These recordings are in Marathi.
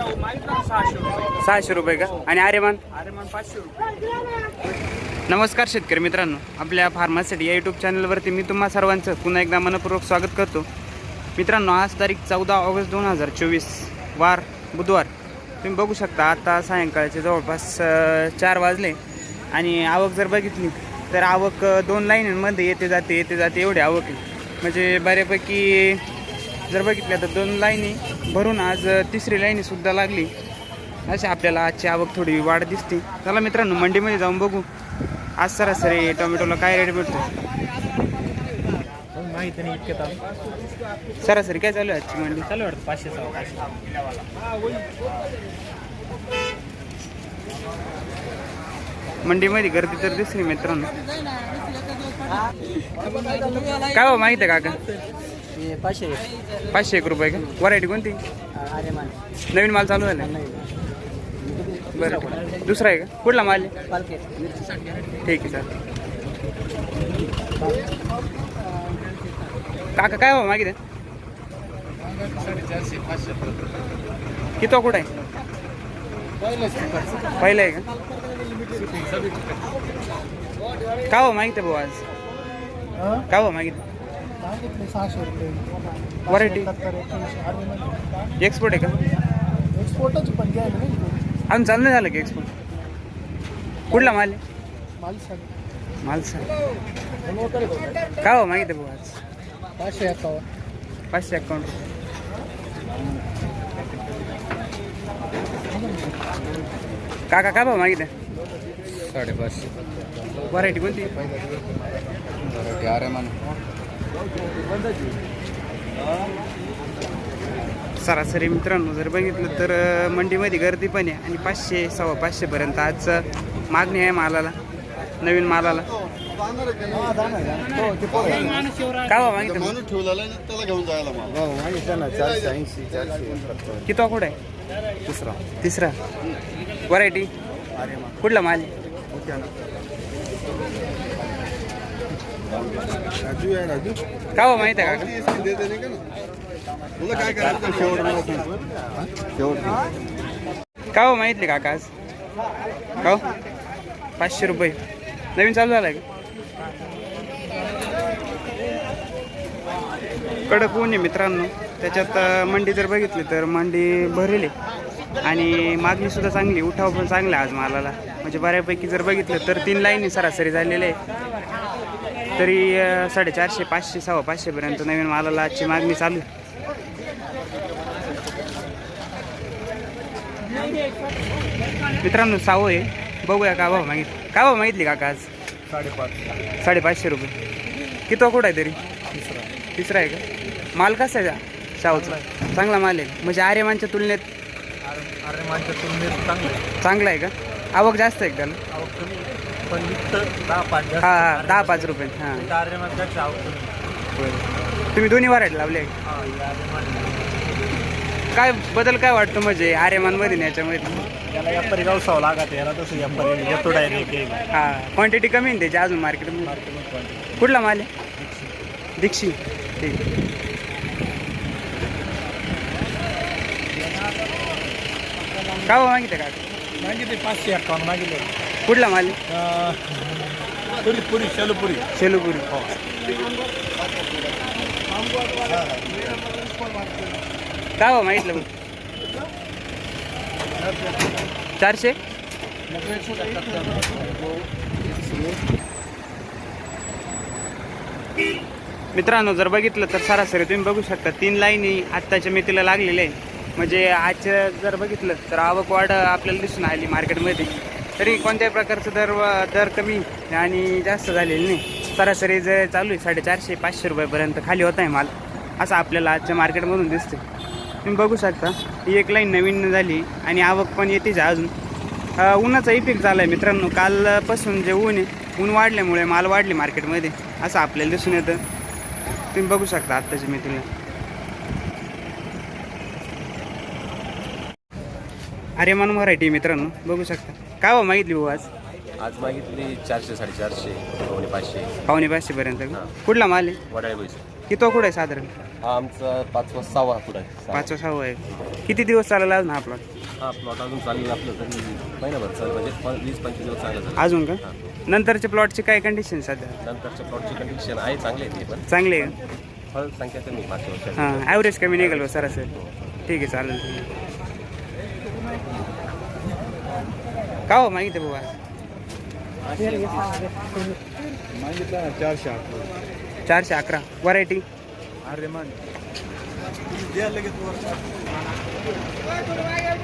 शाहू सहाशे रुपये सहाशे रुपये का? आणि आर्यमान? अरे मग पाचशे रुपये नमस्कार शेतकरी मित्रांनो. आपल्या फार्मासाठी या यूट्यूब चॅनलवरती मी तुम्हा सर्वांचं पुन्हा एकदा मनपूर्वक स्वागत करतो. मित्रांनो आज तारीख चौदा ऑगस्ट दोन हजार चोवीस वार बुधवार. तुम्ही बघू शकता आता सायंकाळचे जवळपास चार वाजले. आणि आवक जर बघितली तर आवक दोन लाईनींमध्ये येते जाते येते जाते एवढी आवक आहे. म्हणजे बऱ्यापैकी जर बघितल्या तर दोन लाईनी भरून आज तिसरी लाईनीसुद्धा लागली. अशी आपल्याला आजची आवक थोडी वाढ दिसते. चला मित्रांनो मंडीमध्ये जाऊन बघू. आज सरासरी टोमॅटोला काय रेट भेटतो माहिती नाही इतकं सरासरी काय चालू आहे आजची मंडी? चालू वाटतं पाचशे सहा मंडीमध्ये गर्दी तर दिसली मित्रांनो. काय हो माहिती आहे काका? पाचशे पाचशे एक रुपये का? व्हरायटी कोणती? अरे मान नवीन माल चालू झाला. बरं. दुसरा आहे का? कुठला माल आहे? पालखे. ठीक आहे चालेल. काका काय हो पाचशे किती कुठं आहे? पहिलं आहे का? काय हो मागित भाऊ आज? काय हो मागित सहाशे रुपये. व्हरायटी एक्सपोर्टच एक्सपोर्ट आहे का? पण घ्यायला नाही अजून चालू नाही झालं की एक्सपोर्ट कुठला माल? आहे माल सांग माल सांग काय हो मागित भाऊ आज? पाचशे एकावन्न. पाचशे अकाउंट काका काय भाऊ मागित साडेपाचशे. व्हरायटी कोणती? अरे मान सरासरी मित्रांनो जर बघितलं तर मंडीमध्ये गर्दी पण आहे आणि पाचशे सव्वा पाचशेपर्यंत आज मागणी आहे मालाला नवीन मालाला. काय मागितलं किती कुठं आहे? दुसरा तिसरा. व्हरायटी कुठला माल आहे? राजू आहे राजू. काय भाऊ माहिती आहे का? तुला काय करायचं शेवट मला सांग शेवट काय हो माहितले काका आज. का हो? पाचशे रुपये. नवीन चालू झालं आहे का? कडक ऊन आहे मित्रांनो. त्याच्यात मंडी जर बघितली तर मंडी भरेल आहे. आणि मागणीसुद्धा चांगली उठाव पण चांगला आहे आज मालाला. म्हणजे बऱ्यापैकी जर बघितलं तर तीन लाईनी सरासरी झालेले आहे तरी साडेचारशे पाचशे सव्वा पाचशेपर्यंत नवीन मालाला आजची मागणी चालू आहे. मित्रांनो सावं आहे. बघूया का भाव मागित काय भाव मागितली काका आज? साडेपाच साडेपाचशे रुपये. किती कुठं आहे तरी? तिसरा तिसरा आहे का? माल कसा आहे? शाहूचा चांगला माल आहे. म्हणजे आर्यमानच्या तुलनेत? माझ्या तुलनेत चांगलं चांगला आहे का? आवक जास्त आहे का आवक कमी पण विकतं दहा पाच हा हा दहा पाच रुपये हां. बरं. तुम्ही दोन्ही वरायला लावले? आहे काय बदल काय वाटतं म्हणजे आर्यमानमध्ये आणि याच्यामध्ये? त्याला लागत याला तसं येतो डायरेक्ट येईल हां क्वांटिटी कमी आहे ना त्याची अजून मार्केटमध्ये कुठला माल आहे? दीक्षी ठीक. काय भाव मागितलं का? मागितले पाचशे अकाउंट मागितले. कुठला माल? पुरी पुरी शेलपुरी. शेलूपुरी. काय भाव मागितलं मग? चारशे? मित्रांनो जर बघितलं तर सरासरी तुम्ही बघू शकता तीन लाईनी आत्ताच्या मेथीला लागलेल्या आहे. म्हणजे आजच्या जर बघितलं तर आवक वाढ आपल्याला दिसून आली मार्केटमध्ये तरी कोणत्याही प्रकारचं दर दर कमी आणि जास्त झालेलं नाही. सरासरी जे चालू आहे साडेचारशे पाचशे रुपयापर्यंत खाली होत आहे माल. असं आपल्याला आजच्या मार्केटमधून दिसते तुम्ही बघू शकता ही एक लाईन नवीन झाली आणि आवक पण येतेच आहे अजून. उन्हाचा इफेक्ट झाला आहे मित्रांनो. कालपासून जे ऊन आहे ऊन वाढल्यामुळे माल वाढले मार्केटमध्ये असं आपल्याला दिसून येतं. तुम्ही बघू शकता आत्ताच्या मेथीला अरे मन व्हरायटी मित्रांनो बघू शकता. काय भाव मागितली भाऊ आज? आज मागितली चारशे साडेचारशे पावणे पाचशे. पावणे पाचशेपर्यंत का? कुठला माल आहे? वडाळे पैसे किती कुठं आहे साधारण? हा आमचा पाचवा सहावा पुढे. पाचवा सहावा आहे. किती दिवस चालला अजून हा प्लॉट हा प्लॉट अजून चालू आहे आपलं तरी महिनाभर चालू म्हणजे प- वीस पंचवीस दिवस चांगलं झालं अजून का? नंतरच्या प्लॉटची काय कंडिशन सध्या? नंतरच्या प्लॉटची कंडिशन आहे चांगली आहे ती पण. चांगली आहे फळ संख्या कमी मागच्या वर्षात. हां ॲव्हरेज कमी निघाल सरासरी. ठीक आहे चालेल. का हो मागितलं बाबा मागितलं ना चारशे चारशे अकरा. व्हरायटी अरे मान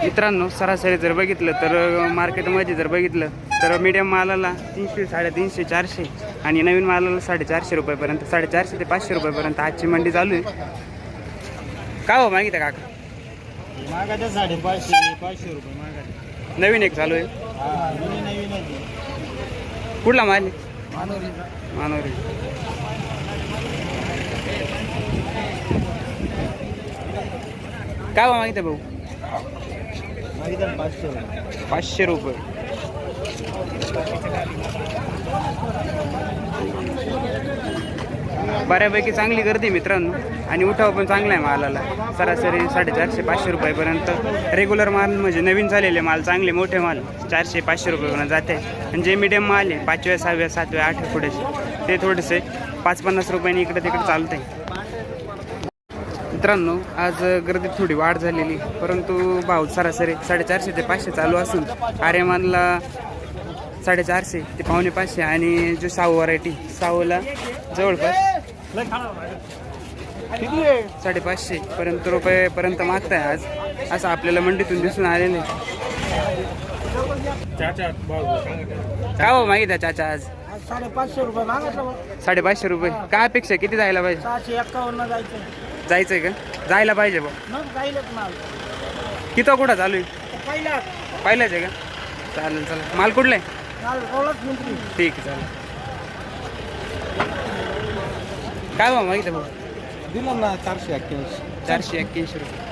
मित्रांनो सरासरी जर बघितलं तर मार्केटमध्ये जर बघितलं तर मीडियम मालाला तीनशे साडेतीनशे चारशे आणि नवीन मालाला साडेचारशे रुपयेपर्यंत साडेचारशे ते पाचशे रुपयेपर्यंत आजची मंडी चालू आहे. का हो मागितलं काका? मागायचं साडेपाचशे पाचशे रुपये मागायचे. नवीन एक चालू आहे आहे. कुठला माल? मानवरी काय भाव मागितलं भाऊ? पाचशे रुपये. बऱ्यापैकी चांगली गर्दी मित्रांनो. आणि उठाव पण चांगला आहे मालाला. सरासरी साडेचारशे पाचशे रुपयापर्यंत रेग्युलर माल म्हणजे नवीन झालेले माल चांगले मोठे माल चारशे पाचशे रुपयापर्यंत जाते. आणि जे मिडियम माल आहे पाचव्या सहाव्या सातव्या आठव्या पुढेचे ते थोडेसे पाच पन्नास रुपयांनी इकडे तिकडे चालते मित्रांनो आज गर्दीत थोडी वाढ झालेली परंतु भाव सरासरी साडेचारशे ते पाचशे चालू असून आर्यमानला साडेचारशे ते पावणे पाचशे आणि जो साऊ व्हरायटी साऊला जवळपास साडेपाचशे पर्यंत रुपयेपर्यंत मागताय आज. असं आपल्याला मंडीतून दिसून आलेलं आहे. काय हो मागितलं चाचा आज? साडेपाचशे रुपये. मागितलं साडेपाचशे रुपये काय अपेक्षा किती जायला पाहिजे? सहाशे एक्कावन्न जायचं जायचंय का? जायला पाहिजे बा किती कुठं चालू आहे? पहिला. पाहिलंच आहे का? चालेल चालेल. माल कुठला आहे? ठीक आहे चालेल. काय भाव मागितलं भाऊ? दिलं ना चारशे एक्क्याऐंशी. चारशे एक्क्याऐंशी रुपये.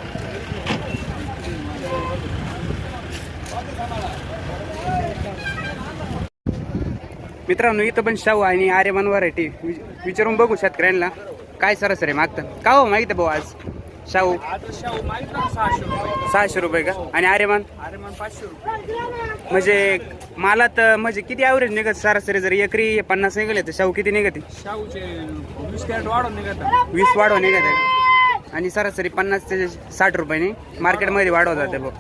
मित्रांनो इथं पण शाहू आणि आर्यमान व्हरायटी. विचारून बघू शेतकऱ्यांना. काय सरासरी मागतं का हो मागितलं भाऊ आज? शाहू? सहाशे रुपये. का? आणि आर्यमान? म्हणजे मला तर म्हणजे किती ॲव्हरेज निघत सरासरी? जर एकरी पन्नास निघाले तर शाहू किती निघते? वीस वाढवा निघत आहे. आणि सरासरी पन्नास ते साठ रुपयाने मार्केटमध्ये वाढवत जाते बघ.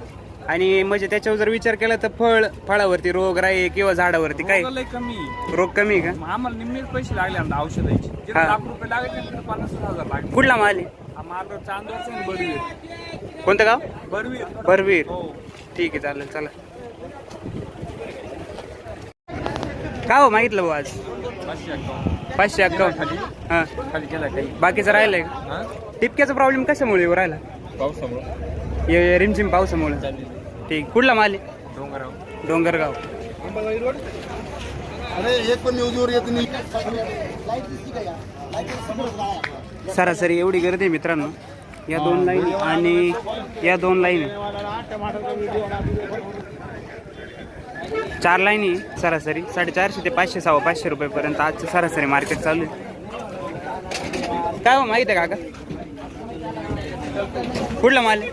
आणि म्हणजे त्याच्यावर जर विचार केला तर फळ फळावरती रोग राई किंवा झाडावरती काय? लय कमी रोग कमी आहे मग आम्हाला निम्मेच पैसे लागले आमच्या औषधाचे. जिथे हा. लाख रुपये लागले तिथे पन्नास हजार लागले. का कुठला माल आहे? मार्ग चांदोरचं आणि बरवीर. कोणतं गाव? बरवीर. बरवीर. हो. ठीक आहे चालेल चला. का हो मागितलं भाऊ आज? पाचशे पाचशे अक्कावन्न हां. खाली काही बाकीचं राहिलंय का? हा? टिपक्याचा प्रॉब्लेम कशामुळे येऊ राहिला? पावसामुळं. हे रिमझिम पावसामुळे. ठीक. कुठला माल आहे? डोंगराव डोंगरगाव. अरे एक पण न्यूजवर येत नाही. सरासरी एवढी गर्दी आहे मित्रांनो. या दोन लाईन आणि या दोन लाईन चार लाईनी सरासरी साडेचारशे ते पाचशे सहा पाचशे रुपयेपर्यंत आजचं सरासरी मार्केट चालू आहे. काय हो माहीत आहे काका? कुठला माल? आहे?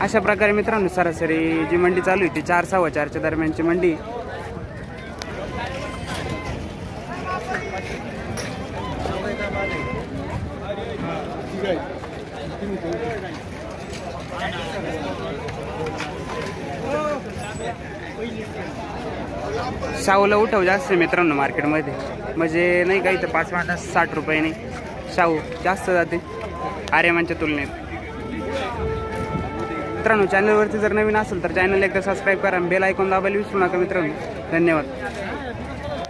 अशा प्रकारे मित्रांनो सरासरी जी मंडी चालू आहे ती चार सव्वा चारच्या दरम्यानची मंडी शाहूला उठाव जास्त आहे मित्रांनो मार्केटमध्ये. म्हणजे नाही का इथं पाच वाटा साठ रुपये नाही. शाहू जास्त जाते. आर्यमानच्या तुलनेत. मित्रांनो चॅनलवरती जर नवीन असेल तर चॅनल एकदा सबस्क्राईब करा बेल ऐकून दाबायला विसरू नका मित्रांनो. धन्यवाद.